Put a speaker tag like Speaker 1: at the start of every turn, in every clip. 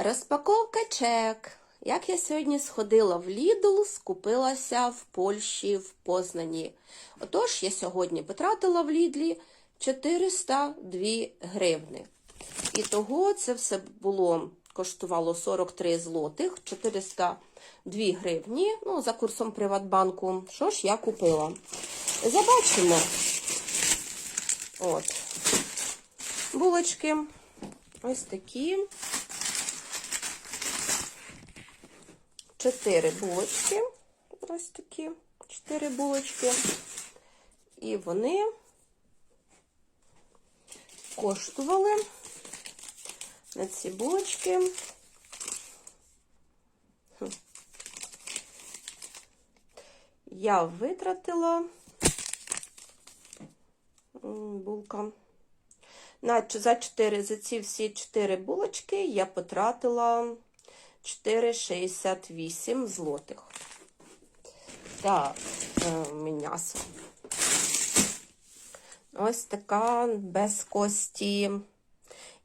Speaker 1: Розпаковка чек. Як я сьогодні сходила в Lidl, скупилася в Польщі, в Познані. Отож, я сьогодні потратила в Лідлі 402 гривни. І того це все було, коштувало 43 злотих, 402 гривні, ну, за курсом Приватбанку. Що ж я купила? Забачимо. От. Булочки. Ось такі. Чотири булочки. Ось такі. Чотири булочки. І вони коштували на ці булочки. Я витратила булка. На, за 4, за ці всі 4 булочки я потратила 4,68 злотих. Так, е, м'ясо. Ось така без кості.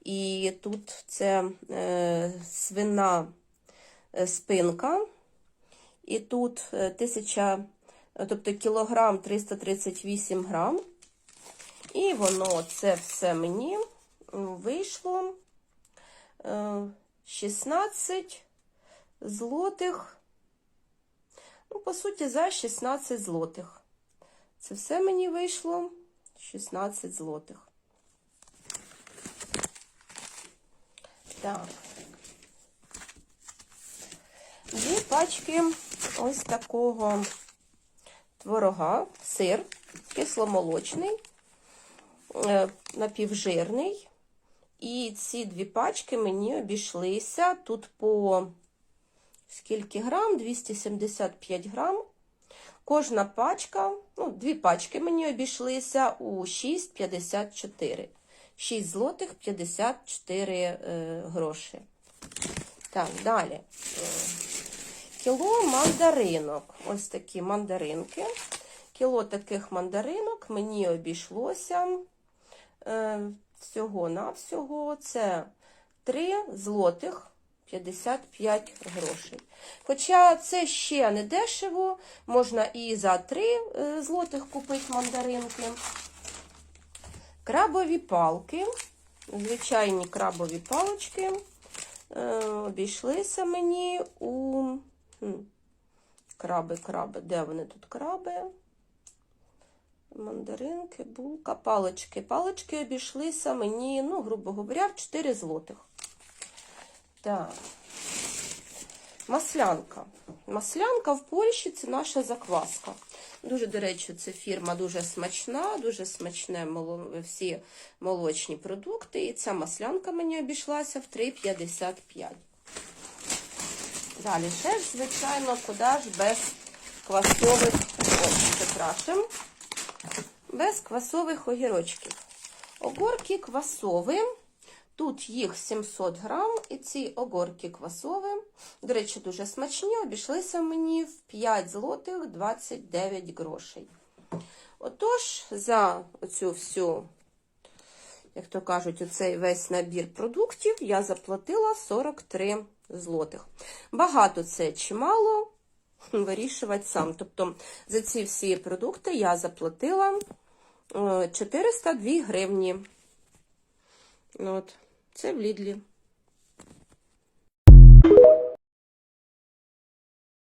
Speaker 1: І тут це е, свина е, спинка. І тут е, 1000, тобто кілограм 338 грам. І воно це все мені вийшло е, 16 злотих. Ну, по суті, за 16 злотих. Це все мені вийшло 16 злотих. Так. Дві пачки ось такого творога, сир, кисломолочний, е, напівжирний. І ці дві пачки мені обійшлися тут по скільки грам? 275 грам. Кожна пачка, ну, дві пачки мені обійшлися у 6,54. 6 злотих 54 е, гроші. Так, далі. Кіло мандаринок. Ось такі мандаринки. Кіло таких мандаринок мені обійшлося е, всього-навсього. Це 3 злотих 55 грошей. Хоча це ще не дешево, можна і за 3 е, злотих купити мандаринки. Крабові палки, звичайні крабові палочки, е, обійшлися мені у краби, краби. Де вони тут краби? Мандаринки, булка, палички. Палички обійшлися мені, ну, грубо говоря, в 4 злотих. Так. Маслянка. Маслянка в Польщі це наша закваска. Дуже, до речі, це фірма дуже смачна, дуже смачне всі молочні продукти. І ця маслянка мені обійшлася в 3,55. Далі ще ж, звичайно, куди ж без квасових прикрашим. Без квасових огірочків. Огорки квасові. Тут їх 700 грам, і ці огорки квасові, до речі, дуже смачні, обійшлися мені в 5 злотих 29 грошей. Отож, за оцю всю, як то кажуть, оцей весь набір продуктів я заплатила 43 злотих. Багато це чи мало, вирішувати сам. Тобто за ці всі продукти я заплатила 402 гривні. От. Це в Лідлі.